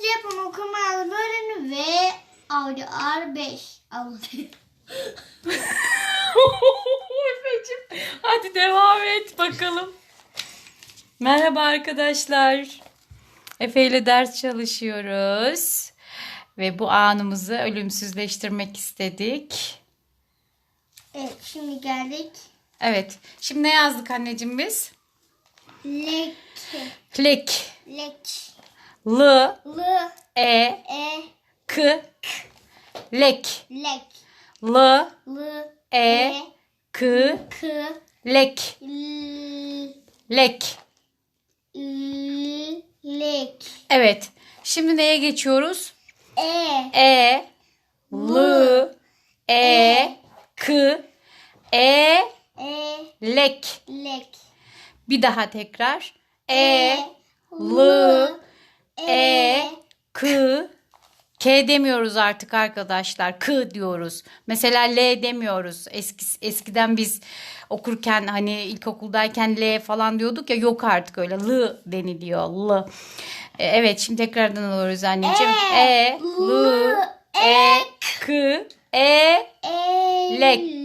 Ödevlerinizi yapın okuma yazma öğrenin ve Audi R5 alın. Efe'cim hadi devam et bakalım. Merhaba arkadaşlar. Efe ile ders çalışıyoruz. Ve bu anımızı ölümsüzleştirmek istedik. evet şimdi geldik. Evet. Şimdi ne yazdık anneciğim biz? Lek. Lek. Lek. L, L. E, E. K. Lek. Lek. L, L. E, K. K. Lek. L. Lek. Lek. Evet. Şimdi neye geçiyoruz? E. E, L, E, K, E, E. lek. Lek. Bir daha tekrar. E, L, E, K, K demiyoruz artık arkadaşlar. K diyoruz. Mesela L demiyoruz. Eski, eskiden biz okurken hani ilkokuldayken L falan diyorduk ya yok artık öyle. L deniliyor. L. E, Evet şimdi tekrardan alıyoruz anneciğim. E, E, L, E, K, E, E. Lek.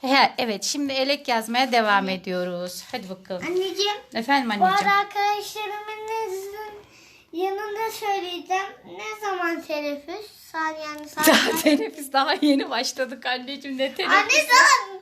He, evet şimdi elek yazmaya devam ediyoruz. Hadi bakalım. Anneciğim. Efendim Bu anneciğim. arada arkadaşlarımın yanında söyleyeceğim. Ne zaman teneffüs? Saat yani saat. Daha teneffüs daha yeni başladık anneciğim ne teneffüs. Anne sen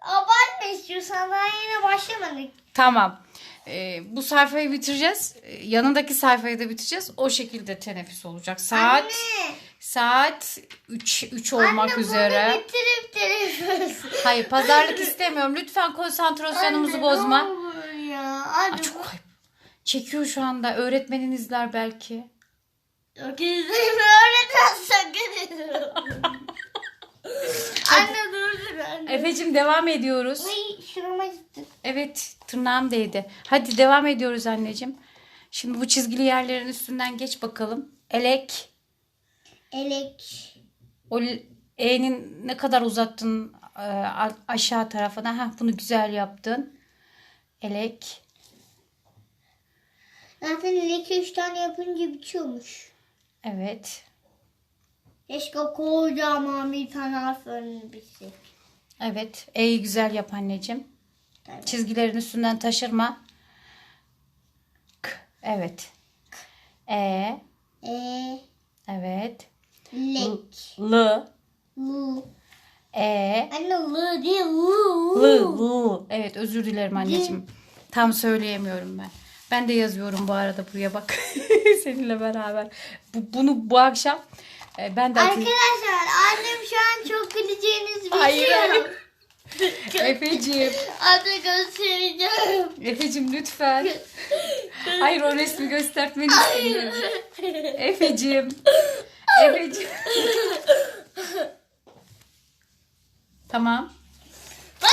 abartma istiyorsan daha yeni başlamadık. Tamam. Ee, bu sayfayı bitireceğiz. Ee, yanındaki sayfayı da bitireceğiz. O şekilde teneffüs olacak. Saat Anne. saat 3 3 olmak Anne üzere. bunu bitirip teneffüs. Hayır, pazarlık istemiyorum. Lütfen konsantrasyonumuzu Anne, bozma. Ne olur ya. Anne Aa, çok ayıp. Çekiyor şu anda. Öğretmenin izler belki. İzleyin öğretmen sakın. Anne dur dur anne. Efe'cim devam ediyoruz. Ay şurama gitti. Evet tırnağım değdi. Hadi devam ediyoruz anneciğim. Şimdi bu çizgili yerlerin üstünden geç bakalım. Elek. Elek. O E'nin ne kadar uzattın e, aşağı tarafına. Ha bunu güzel yaptın. Elek. Zaten elek üç tane yapınca bitiyormuş. Evet. Keşke kocaman bir tane harf önünü bitsek. Evet. E'yi güzel yap anneciğim. Tabii. Çizgilerin üstünden taşırma. K. Evet. E. E, Evet. lek. L. L. E. Anne L değil L. L. L. Evet özür dilerim anneciğim. Tam söyleyemiyorum ben. Ben de yazıyorum bu arada buraya bak. Seninle beraber. Bu, bunu bu akşam e, ben de atayım. Arkadaşlar annem şu an çok güleceğiniz bir Hayır, şey hayır. Efeciğim. Anne göstereceğim. Efeciğim lütfen. Hayır o resmi göstermeni istemiyorum. Efeciğim. Efeciğim. tamam.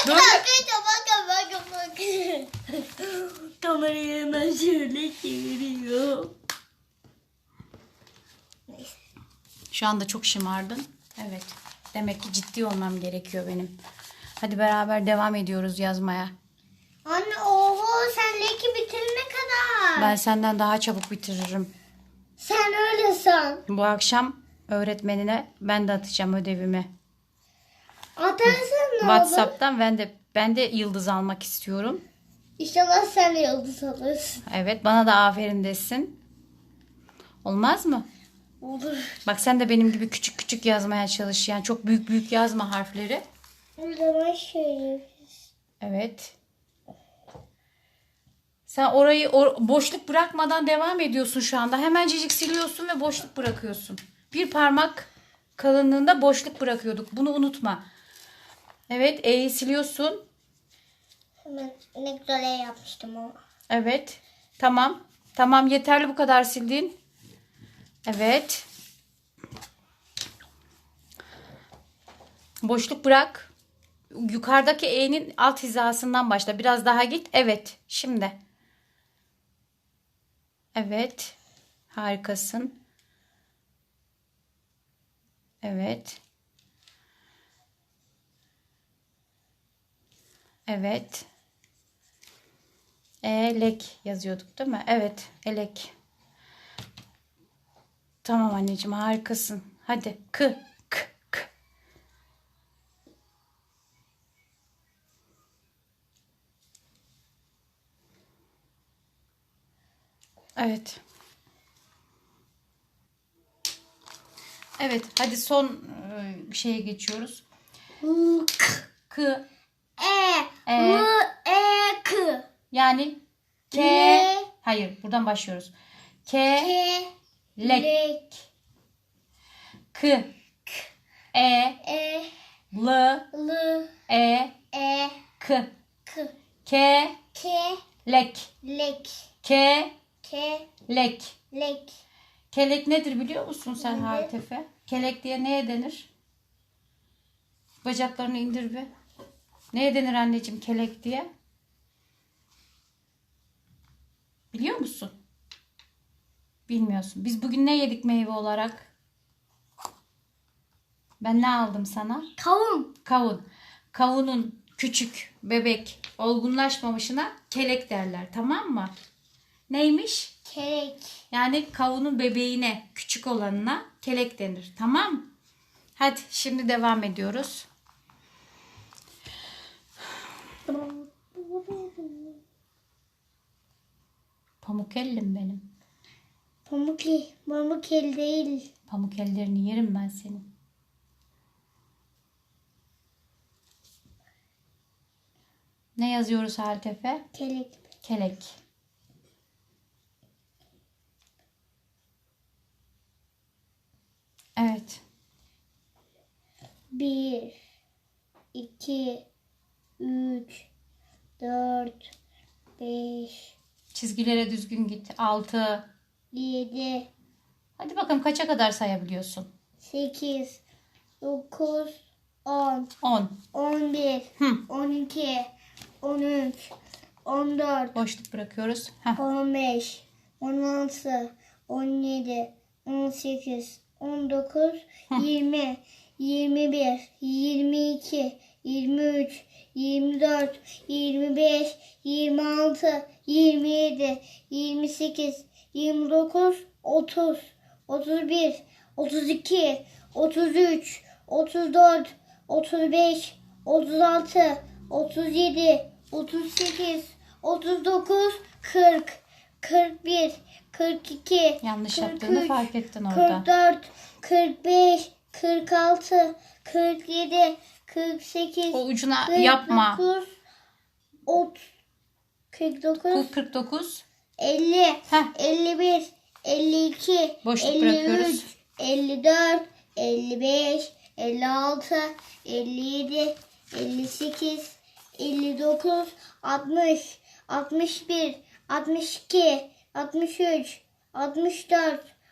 Bakın Dur. arkadaşlar bakın bakın bakın. Kamerayı hemen şöyle çeviriyor. Şu anda çok şımardın. Evet. Demek ki ciddi olmam gerekiyor benim. Hadi beraber devam ediyoruz yazmaya. Anne oho sen leki bitirene kadar. Ben senden daha çabuk bitiririm. Sen öyle san. Bu akşam öğretmenine ben de atacağım ödevimi. Atarsın? WhatsApp'tan ben de ben de yıldız almak istiyorum. İnşallah sen de yıldız alırsın. Evet, bana da aferin desin. Olmaz mı? Olur. Bak sen de benim gibi küçük küçük yazmaya çalış. Yani çok büyük büyük yazma harfleri. O zaman şöyle. Evet. Sen orayı or- boşluk bırakmadan devam ediyorsun şu anda. Hemencecik siliyorsun ve boşluk bırakıyorsun. Bir parmak kalınlığında boşluk bırakıyorduk. Bunu unutma. Evet, E'yi siliyorsun. Hemen ne güzel el yapmıştım ama. Evet. Tamam. Tamam yeterli bu kadar sildin. Evet. Boşluk bırak. Yukarıdaki E'nin alt hizasından başla. Biraz daha git. Evet. Şimdi. Evet. Harikasın. Evet. Evet. Elek yazıyorduk değil mi? Evet, elek. Tamam anneciğim harikasın. Hadi k k k. Evet. Evet, hadi son e, şeye geçiyoruz. K, K E, E. L, E, K. yani K. L. Hayır, buradan başlıyoruz. K, K, lek, lek, K, E, E, L, L, E, E, K, K. K, K, lek, lek, K, K, lek. lek. Kelek nedir biliyor musun sen. Hartefe? Kelek diye neye denir? Bacaklarını indir bir. Neye denir anneciğim kelek diye? Biliyor musun? Bilmiyorsun. Biz bugün ne yedik meyve olarak? Ben ne aldım sana? Kavun. Kavun. Kavunun küçük, bebek, olgunlaşmamışına kelek derler. Tamam mı? Neymiş? Kelek. Yani kavunun bebeğine, küçük olanına kelek denir. Tamam? Hadi şimdi devam ediyoruz. Pamuk ellim benim. Pamuk, pamuk el değil. Pamuk ellerini yerim ben senin. Ne yazıyoruz Haltefe? Kelek. Kelek. Evet. Bir, iki, üç, dört, beş, Çizgilere düzgün git. 6. yedi, Hadi bakalım kaça kadar sayabiliyorsun? sekiz, dokuz, on, 10. on bir, Hı. on iki, on üç, on dört, Boşluk bırakıyoruz. Heh. 15, 16, 17, 18, 19, 20, 21, 22, 23, 24, 25, 26, 27, 28, 29, 30, 31, 32, 33, 34, 35, 36, 37, 38, 39, 40, 41, 42, Yanlış 43, yaptığını fark ettin orada. 44, 45, 46, 47, 48, O ucuna 49, yapma. 30, 49, 49. 50, Heh. 51, 52, Boşluk 53, bırakıyoruz. 54, 55, 56, 57, 58, 59, 60, 61, 62, 63, 64,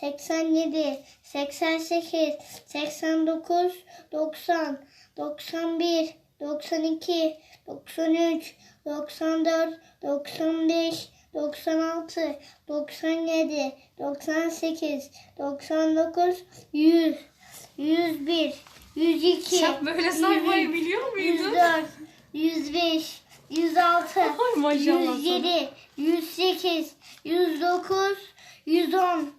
87, 88, 89, 90, 91, 92, 93, 94, 95, 96, 97, 98, 99, 100, 101, 102, Sen böyle saymayı biliyor muydun? 104, 105, 106, Ay maşallah 107, 108, 109, 110,